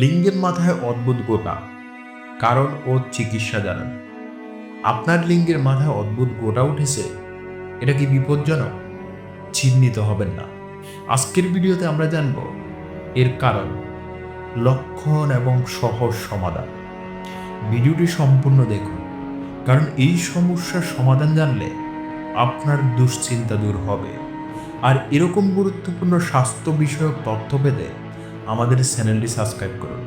লিঙ্গের মাথায় অদ্ভুত গোটা, কারণ ও চিকিৎসা জানান আপনার লিঙ্গের মাথায় অদ্ভুত গোটা উঠেছে, এটা কি বিপজ্জনক? চিহ্নিত হবেন না। আজকের ভিডিওতে আমরা জানব এর কারণ, লক্ষণ এবং সহজ সমাধান। ভিডিওটি সম্পূর্ণ দেখুন, কারণ এই সমস্যার সমাধান জানলে আপনার দুশ্চিন্তা দূর হবে। আর এরকম গুরুত্বপূর্ণ স্বাস্থ্য বিষয়ক তথ্য পেতে আমাদের চ্যানেলটি সাবস্ক্রাইব করুন।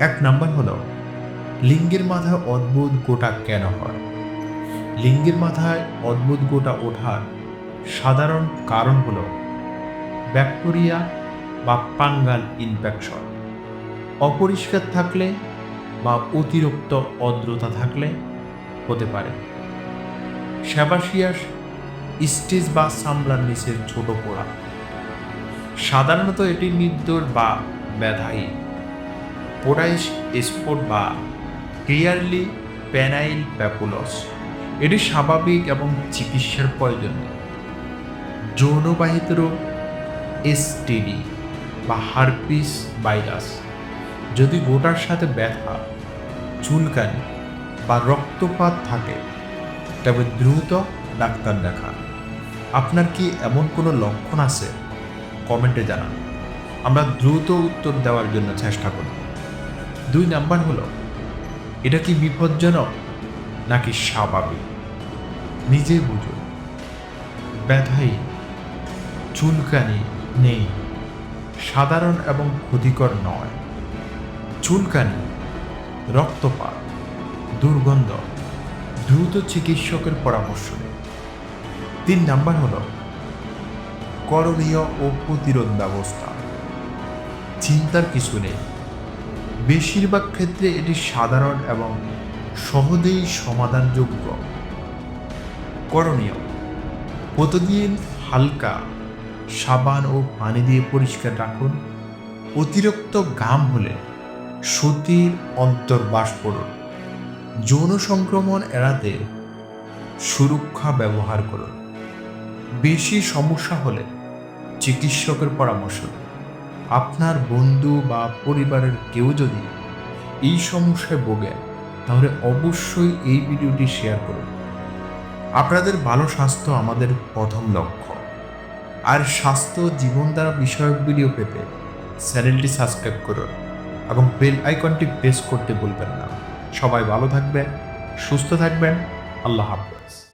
এক নাম্বার হলো, লিঙ্গের মাথায় অদ্ভুত গোটা কেন হয়? লিঙ্গের মাথায় অদ্ভুত গোটা ওঠার সাধারণ কারণ হল ব্যাকটেরিয়া বা পাঙ্গাল ইনফেকশন। অপরিষ্কার থাকলে বা অতিরিক্ত অদ্রতা থাকলে হতে পারে। সেবাসিয়াস স্টেজ বা সামলার নিচের ছোট পোড়া। সাধারণত এটি নির্দোষ বা ব্যথাহী পোড়াইশ স্পট বা ক্লিয়ারলি প্যানাইল প্যাপুলস। এটি স্বাভাবিক এবং চিকিৎসার প্রয়োজন। যৌনবাহিত রোগ এসটিডি বা হারপিস ভাইরাস। যদি গোটার সাথে ব্যথা, চুলকানি বা রক্তপাত থাকে, তবে দ্রুত ডাক্তার দেখান। আপনার কি এমন কোনো লক্ষণ আছে? কমেন্টে জানান। আমরা দ্রুত উত্তর দেওয়ার জন্য চেষ্টা করি। দুই নাম্বার হলো, এটা কি বিপজ্জনক নাকি স্বাভাবিক? নিজে বুঝুন। ব্যথাই, চুলকানি নেই, সাধারণ এবং ক্ষতিকর নয়। চুলকানি, রক্তপাত, দুর্গন্ধ, দ্রুত চিকিৎসকের পরামর্শ তিন নাম্বার হল করণীয় ও প্রতিরোধ ব্যবস্থা চিন্তার কিছু নেই। বেশিরভাগ ক্ষেত্রে এটি সাধারণ এবং সহজেই সমাধানযোগ্য। করণীয়। প্রতিদিন হালকা সাবান ও পানি দিয়ে পরিষ্কার রাখুন। অতিরিক্ত ঘাম হলে সুতির অন্তর্বাস করুন। যৌন সংক্রমণ এড়াতে সুরক্ষা ব্যবহার করুন। বেশি সমস্যা হলে চিকিৎসকের পরামর্শ আপনার বন্ধু বা পরিবারের কেউ যদি এই সমস্যায় ভোগেন, তাহলে অবশ্যই এই ভিডিওটি শেয়ার করুন। আপনাদের ভালো স্বাস্থ্য আমাদের প্রথম লক্ষ্য। আর স্বাস্থ্য জীবনধারা বিষয়ক ভিডিও পেতে চ্যানেলটি সাবস্ক্রাইব করুন এবং বেল আইকনটি প্রেস করতে ভুলবেন না। সবাই ভালো থাকবেন, সুস্থ থাকবেন। আল্লাহ হাফেজ।